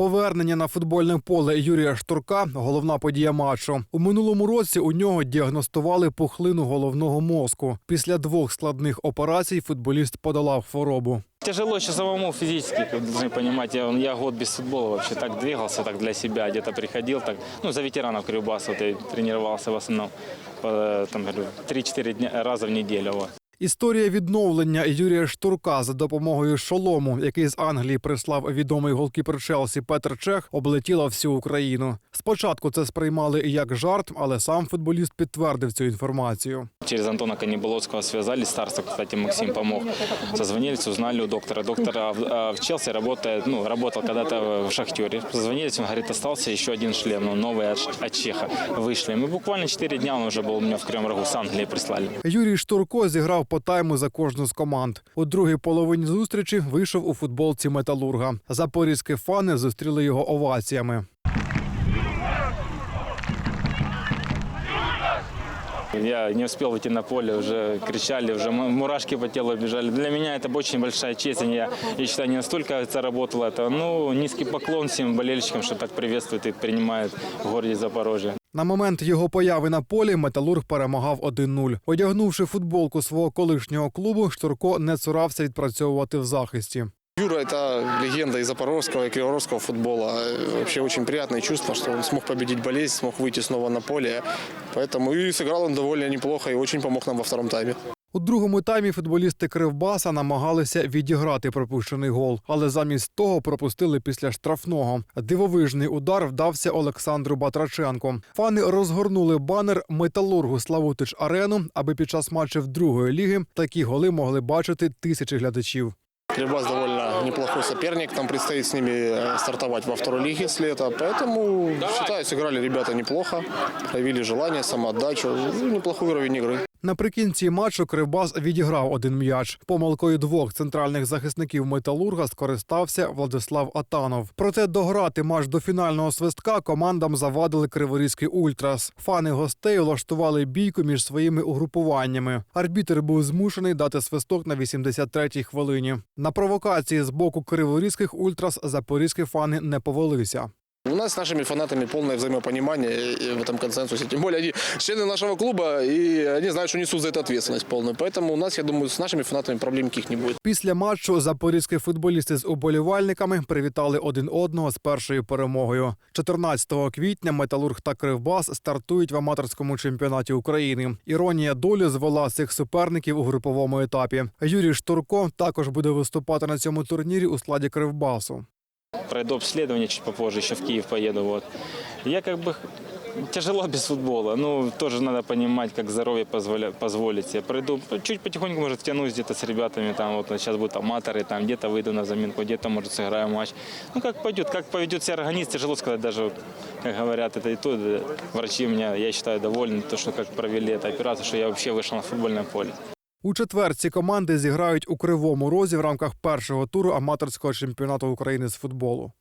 Повернення на футбольне поле Юрія Штурка головна подія матчу. У минулому році у нього діагностували пухлину головного мозку. Після двох складних операцій футболіст подолав хворобу. Тяжело еще самому физически, как вы должны понимать. Я, я год без футбола вообще так двигался, так для себя, где-то приходил, так, ну, за ветеранов Кривбаса вот я тренировался в основном, по, там, говорю, 3-4 дня, раза в неделю. Вот. Історія відновлення Юрія Штурка за допомогою шолому, який з Англії прислав відомий голкіпер Челсі Петр Чех, облетіла всю Україну. Спочатку це сприймали як жарт, але сам футболіст підтвердив цю інформацію Через Антона Каннибаловского связались, старца, кстати, Максим помог. Созвонились, узнали у доктора. Доктор а в, а в Челси работает, ну, работал когда-то в Шахтере. Созвонились, он говорит, остался еще один шлем, ну, новый от, от Чеха. Вышли. Мы буквально 4 дня он уже был у меня в Кривом Рогу, с Англии прислали. Юрій Штурко зіграв по тайму за кожну з команд. У другій половині зустрічі вийшов у футболці металурга. Запорізькі фани зустріли його оваціями. Я не успел выйти на поле, уже кричали, уже м- мурашки по телу бежали. Для меня это очень большая честь. Я, я считаю, не настолько это работало. Это, ну, низкий поклон всем болельщикам, что так приветствует и принимает в городе Запорожье. На момент його появи на полі металург перемагав 1-0. Одягнувши футболку свого колишнього клубу, Штурко не цурався відпрацьовувати в захисті. Юра – это легенда и запорожского, и криворожского футбола. Э, Вообще очень приятное чувство, что он смог победить болезнь, смог выйти снова на поле. Поэтому и сыграл он довольно неплохо и очень помог нам во втором тайме. У другому таймі футболісти Кривбаса намагалися відіграти пропущений гол, але замість того пропустили після штрафного. Дивовижний удар вдався Олександру Батраченку. Фани розгорнули банер металургу Славутич Арену, аби під час матчів другої ліги такі голи могли бачити тисячі глядачів. Кривбас довольно неплохой соперник. Нам предстоит с ними э, стартовать во второй лиге с лета. Поэтому, считаю, сыграли ребята неплохо. Проявили желание, самоотдачу. Ну, Неплохой уровень игры. Наприкінці матчу Кривбас відіграв один м'яч. Помилкою двох центральних захисників металурга скористався Владислав Атанов. Проте дограти матч до фінального свистка командам завадили Криворізький Ультрас. Фани гостей влаштували бійку між своїми угрупуваннями. Арбітер був змушений дати свисток на 83-й хвилині. На провокації з боку криворізьких ультрас запорізькі фани не повелися. У нас с нашими фанатами полное взаимопонимание э, в этом консенсусе. Тем более они члены нашего клуба, и они знают, что несут за это ответственность полную. Поэтому у нас, я думаю, с нашими фанатами проблем никаких не будет. Після матчу запорізькі футболісти з уболівальниками привітали один одного з першою перемогою. 14 квітня Металург та Кривбас стартують в аматорському чемпіонаті України. Іронія долі звела цих суперників у груповому етапі. Юрій Штурко також буде виступати на цьому турнірі у складі Кривбасу. Пройду обследование чуть попозже, еще в Киев поеду. Вот. Я как бы тяжело без футбола. Ну, тоже надо понимать, как здоровье позволя, позволит себе. Пройду, чуть потихоньку, может, втянусь где-то с ребятами. Там вот сейчас будут аматоры, там где-то выйду на заминку, где-то, может, сыграю матч. Ну, как пойдет, как поведет себя организм, тяжело сказать даже, вот, как говорят, это и то, да, врачи меня, я считаю, довольны, то, что как провели эту операцию, что я вообще вышел на футбольное поле. У четвер ці команди зіграють у Кривому Розі в рамках першого туру аматорського чемпіонату України з футболу.